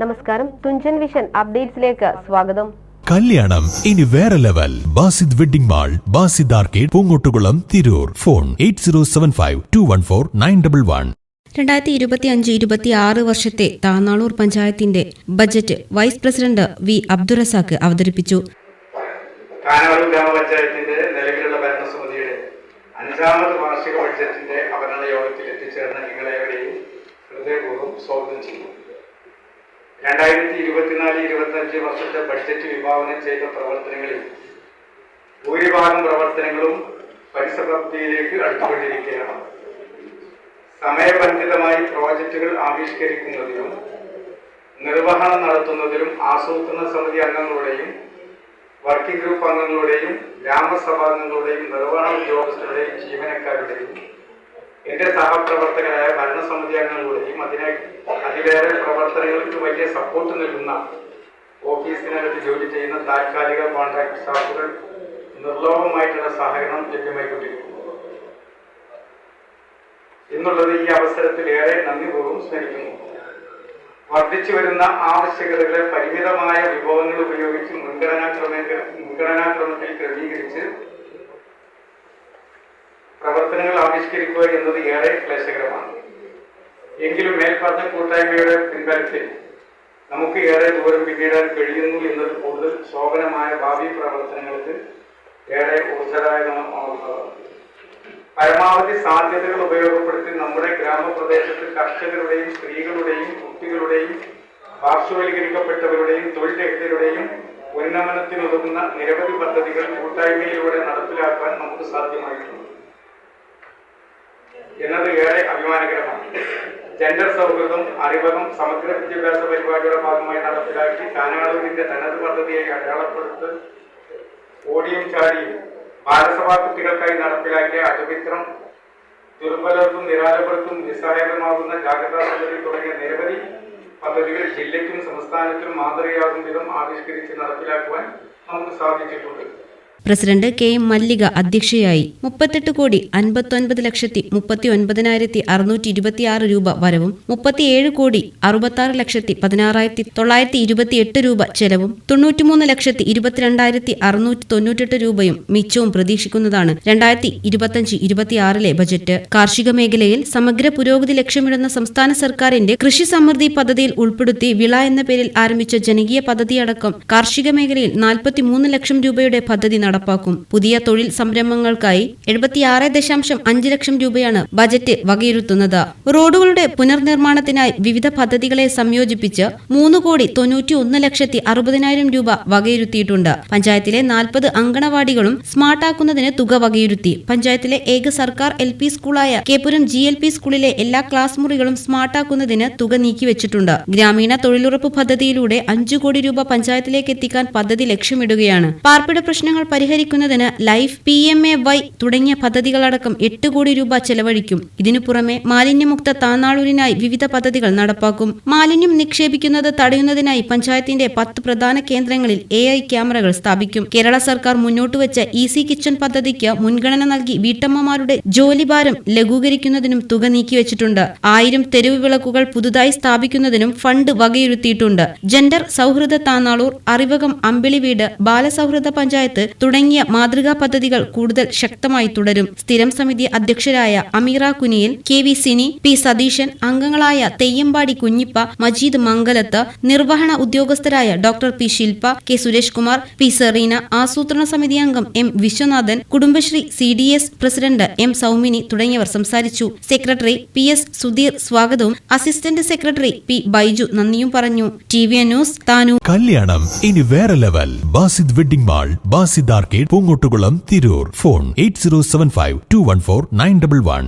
നമസ്കാരം. തുഞ്ചൻ വിഷൻ അപ്ഡേറ്റ്സിലേക്ക് സ്വാഗതം. കല്യാണം. ഇനി വേറെ level. Basid wedding mall Basid arcade Poongottukulam Tirur. Phone eight zero seven five two one four nine double one. രണ്ടായിരത്തി ഇരുപത്തി അഞ്ച് ഇരുപത്തി ആറ് വർഷത്തെ താന്നാളൂർ പഞ്ചായത്തിന്റെ budget vice president V Abdurazak അവതരിപ്പിച്ചു. കാനാളൂർ ഗ്രാമപഞ്ചായത്തിന്റെ നിലവിലുള്ള ഭരണസമിതിയുടെ അഞ്ചാമത് വാർഷിക ബഡ്ജറ്റിന്റെ അവതരണ യോഗത്തിൽ എത്തിച്ചേർന്ന നിങ്ങളെവരെയും ഹൃദയപൂർവം സ്വാഗതം ചെയ്യുന്നു. രണ്ടായിരത്തി ഇരുപത്തിനാല് ഇരുപത്തഞ്ച് വർഷത്തെ ബഡ്ജറ്റ് വിഭാവനം ചെയ്ത പ്രവർത്തനങ്ങളിൽ ഭൂരിഭാഗം പ്രവർത്തനങ്ങളും പരിസമാപ്തിയിലേക്ക് അടുത്തുകൊണ്ടിരിക്കുകയാണ്. സമയബന്ധിതമായി പ്രോജക്റ്റുകൾ ആവിഷ്കരിക്കുന്നതിനും നിർവഹണം നടത്തുന്നതിലും ആസൂത്രണ സമിതി അംഗങ്ങളുടെയും വർക്കിംഗ് ഗ്രൂപ്പ് അംഗങ്ങളുടെയും ഗ്രാമസഭാംഗങ്ങളുടെയും നിർവഹണ ഉദ്യോഗസ്ഥരുടെയും ജീവനക്കാരുടെയും എന്റെ സഹപ്രവർത്തകരായ ഭരണസമിതി അംഗങ്ങളുടെയും അതിനെ അതിലേറെ പ്രവർത്തനങ്ങൾക്ക് വലിയ സപ്പോർട്ട് നൽകുന്ന ഓഫീസിനകത്ത് ജോലി ചെയ്യുന്ന താൽക്കാലിക കോൺട്രാക്ട് സ്റ്റാഫുകൾ നിർലോഭമായിട്ടുള്ള സഹകരണം ലഭ്യമായിക്കൊണ്ടിരിക്കുന്നു. എന്നുള്ളത് ഈ അവസരത്തിൽ ഏറെ നന്ദിപൂർവം സ്മരിക്കുന്നു. വർദ്ധിച്ചു വരുന്ന ആവശ്യകതകളെ പരിമിതമായ വിഭവങ്ങൾ ഉപയോഗിച്ച് മുൻഗണനാക്രമ മുൻഗണനാക്രമത്തിൽ ക്രമീകരിച്ച് ആവിഷ്കരിക്കുക എന്നത് ഏറെ ക്ലേശകരമാണ്. എങ്കിലും മേൽപ്പറഞ്ഞ കൂട്ടായ്മയുടെ പിൻബലത്തിൽ നമുക്ക് ഏറെ ദൂരം പിന്നിടാൻ കഴിയുന്നു എന്നത് കൂടുതൽ ശോഭനമായ ഭാവി പ്രവർത്തനങ്ങൾക്ക് ഏറെ ഊർജദായകമാവുന്നതാണ് പരമാവധി സാധ്യതകൾ ഉപയോഗപ്പെടുത്തി നമ്മുടെ ഗ്രാമപ്രദേശത്ത് കർഷകരുടെയും സ്ത്രീകളുടെയും കുട്ടികളുടെയും പാർശ്വവൽക്കരിക്കപ്പെട്ടവരുടെയും തൊഴിൽ രഹിതരുടെയും ഉന്നമനത്തിനുതകുന്ന നിരവധി പദ്ധതികൾ കൂട്ടായ്മയിലൂടെ നടപ്പിലാക്കാൻ നമുക്ക് സാധ്യമായിട്ടുണ്ട്. എന്നത് ഏറെ അഭിമാനകരമാണ്. ജെൻഡർ സൗഹൃദം അറിവകം സമഗ്ര വിദ്യാഭ്യാസ പരിപാടിയുടെ ഭാഗമായി നടപ്പിലാക്കി കാനാളൂരിന്റെ തനത് പദ്ധതിയെ അടയാളപ്പെടുത്ത് ഓടിയും ചാടിയും ബാലസഭാ കുട്ടികൾക്കായി നടപ്പിലാക്കിയ അജമിത്രം ദുർബലർക്കും നിരാലവർക്കും നിസ്സഹായകമാകുന്ന ജാഗ്രതാ പദ്ധതി തുടങ്ങിയ നിരവധി പദ്ധതികൾ ജില്ലയ്ക്കും സംസ്ഥാനത്തിനും മാതൃകയാകും വിധം ആവിഷ്കരിച്ച് നടപ്പിലാക്കുവാൻ നമുക്ക് സാധിച്ചിട്ടുണ്ട്. പ്രസിഡന്റ് കെ എം മല്ലിക അധ്യക്ഷയായി മുപ്പത്തെട്ട് കോടി അൻപത്തൊൻപത് ലക്ഷത്തി മുപ്പത്തി ഒൻപതിനായിരത്തി അറുന്നൂറ്റി ഇരുപത്തിയാറ് രൂപ വരവും മുപ്പത്തിയേഴ് കോടി അറുപത്തി ലക്ഷത്തി പതിനാറായിരത്തി തൊള്ളായിരത്തി ഇരുപത്തിയെട്ട് രൂപ ചെലവും തൊണ്ണൂറ്റിമൂന്ന് ലക്ഷത്തി ഇരുപത്തിരണ്ടായിരത്തി അറുന്നൂറ്റി തൊണ്ണൂറ്റെട്ട് രൂപയും മിച്ചവും പ്രതീക്ഷിക്കുന്നതാണ് രണ്ടായിരത്തി ഇരുപത്തഞ്ച് ഇരുപത്തിയാറിലെ ബജറ്റ്. കാർഷിക മേഖലയിൽ സമഗ്ര പുരോഗതി ലക്ഷ്യമിടുന്ന സംസ്ഥാന സർക്കാരിന്റെ കൃഷി സമൃദ്ധി പദ്ധതിയിൽ ഉൾപ്പെടുത്തി വിള എന്ന പേരിൽ ആരംഭിച്ച ജനകീയ പദ്ധതിയടക്കം കാർഷിക മേഖലയിൽ നാൽപ്പത്തിമൂന്ന് ലക്ഷം രൂപയുടെ പദ്ധതി നടപ്പാക്കും. പുതിയ തൊഴിൽ സംരംഭങ്ങൾക്കായി എഴുപത്തിയാറ് ദശാംശം അഞ്ച് ലക്ഷം രൂപയാണ് ബജറ്റ് വകയിരുത്തുന്നത്. റോഡുകളുടെ പുനർനിർമ്മാണത്തിനായി വിവിധ പദ്ധതികളെ സംയോജിപ്പിച്ച് മൂന്ന് കോടി തൊണ്ണൂറ്റി ഒന്ന് ലക്ഷത്തി അറുപതിനായിരം രൂപ വകയിരുത്തിയിട്ടുണ്ട്. പഞ്ചായത്തിലെ നാൽപ്പത് അങ്കണവാടികളും സ്മാർട്ടാക്കുന്നതിന് തുക വകയിരുത്തി. പഞ്ചായത്തിലെ ഏക സർക്കാർ എൽ പി സ്കൂളായ കേപ്പുരം ജി എൽ പി സ്കൂളിലെ എല്ലാ ക്ലാസ് മുറികളും സ്മാർട്ടാക്കുന്നതിന് തുക നീക്കിവെച്ചിട്ടുണ്ട് ഗ്രാമീണ തൊഴിലുറപ്പ് പദ്ധതിയിലൂടെ അഞ്ചു കോടി രൂപ പഞ്ചായത്തിലേക്ക് എത്തിക്കാൻ പദ്ധതി ലക്ഷ്യമിടുകയാണ്. പാർപ്പിട പ്രശ്നങ്ങൾ പരിഹരിക്കുന്നതിന് life P M A Y തുടങ്ങിയ പദ്ധതികളടക്കം എട്ട് കോടി രൂപ ചെലവഴിക്കും. ഇതിനു പുറമെ മാലിന്യമുക്ത താന്നാളൂരിനായി വിവിധ പദ്ധതികൾ നടപ്പാക്കും. മാലിന്യം നിക്ഷേപിക്കുന്നത് തടയുന്നതിനായി പഞ്ചായത്തിന്റെ പത്ത് പ്രധാന കേന്ദ്രങ്ങളിൽ എ ഐ ക്യാമറകൾ സ്ഥാപിക്കും. കേരള സർക്കാർ മുന്നോട്ട് വെച്ച ഈസി കിച്ചൺ പദ്ധതിക്ക് മുൻഗണന നൽകി വീട്ടമ്മമാരുടെ ജോലിഭാരം ലഘൂകരിക്കുന്നതിനും തുക നീക്കിവച്ചിട്ടുണ്ട് ആയിരം തെരുവ് വിളക്കുകൾ പുതുതായി സ്ഥാപിക്കുന്നതിനും ഫണ്ട് വകയിരുത്തിയിട്ടുണ്ട്. ജെൻഡർ സൗഹൃദ താന്നാളൂർ അറിവകം അമ്പിളി വീട് ബാലസൗഹൃദ പഞ്ചായത്ത് തുടങ്ങിയ മാതൃകാ പദ്ധതികൾ കൂടുതൽ ശക്തമായി തുടരും. സ്ഥിരം സമിതി അധ്യക്ഷരായ Ameera Kuniyil K V Sini P Satheesan അംഗങ്ങളായ തെയ്യമ്പാടി കുഞ്ഞിപ്പ മജീദ് മംഗലത്ത് നിർവഹണ ഉദ്യോഗസ്ഥരായ doctor P Shilpa K Suresh Kumar P Sereena ആസൂത്രണ സമിതി അംഗം M Viswanathan Kudumbashree C D S president M Soumini തുടങ്ങിയവർ സംസാരിച്ചു. സെക്രട്ടറി പി എസ് സുധീർ സ്വാഗതവും അസിസ്റ്റന്റ് സെക്രട്ടറി പി ബൈജു നന്ദിയും പറഞ്ഞു. ടി വി ന്യൂസ് താനു കല്യാണം ഇനി വേറെ level. Basid wedding mall Basid arcade Poongottukulam Tirur phone eight zero seven five two one four nine double one